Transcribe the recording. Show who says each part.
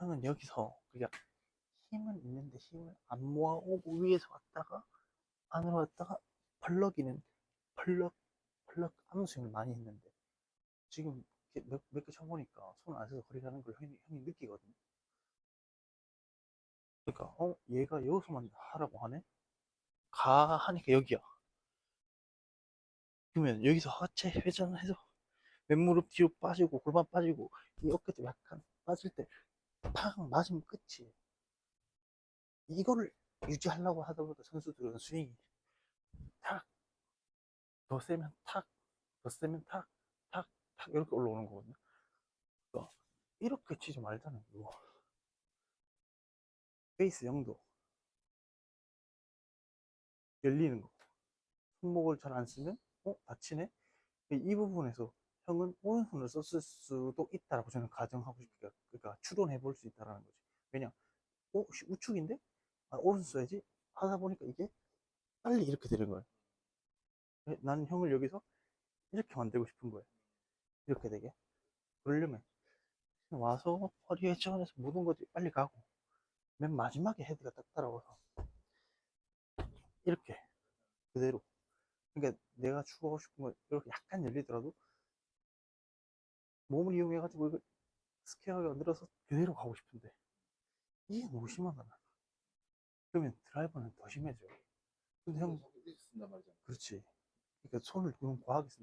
Speaker 1: 형은 여기서 그러니까 힘은 있는데 힘을 안 모아오고 위에서 왔다가 안으로 왔다가 펄럭이는 펄럭 펄럭 아무 스윙을 많이 했는데 지금 몇 몇개 쳐보니까 손 안 써서 거리 가는 걸 형이, 형이 느끼거든요. 그러니까 어 얘가 여기서만 하라고 하네. 가 하니까 여기야. 그러면 여기서 하체 회전을 해서 맨무릎 뒤로 빠지고 골반 빠지고 이 어깨도 약간 빠질 때 팍 맞으면 끝이에요. 이거를 유지하려고 하다 보니까 선수들은 스윙이 탁, 더 세면 탁, 더 세면 탁, 탁, 탁 이렇게 올라오는 거거든요. 그러니까 이렇게 치지 말자는 거. 베이스 영도 열리는 거. 손목을 잘 안 쓰면 어 다치네. 이 부분에서 형은 오른손을 썼을 수도 있다라고 저는 가정하고 싶어요. 그러니까 추론해 볼 수 있다라는 거지. 왜냐? 어, 씨, 우측인데? 아, 오른손 써야지. 하다 보니까 이게 빨리 이렇게 되는 거예요. 예, 나는 형을 여기서 이렇게 만들고 싶은 거예요. 이렇게 되게. 그러려면 와서 허리 회전해서 모든 것들이 빨리 가고 맨 마지막에 헤드가 딱 따라와서 이렇게 그대로. 그러니까 내가 추구하고 싶은 건 이렇게 약간 열리더라도 몸을 이용해가지고 이걸 스퀘어하게 만들어서 그대로 가고 싶은데 이게 너무 심하다 나. 그러면 드라이버는 더 심해져요. 근데 형. 그렇지. 그러니까 손을 너무 과하게 쓴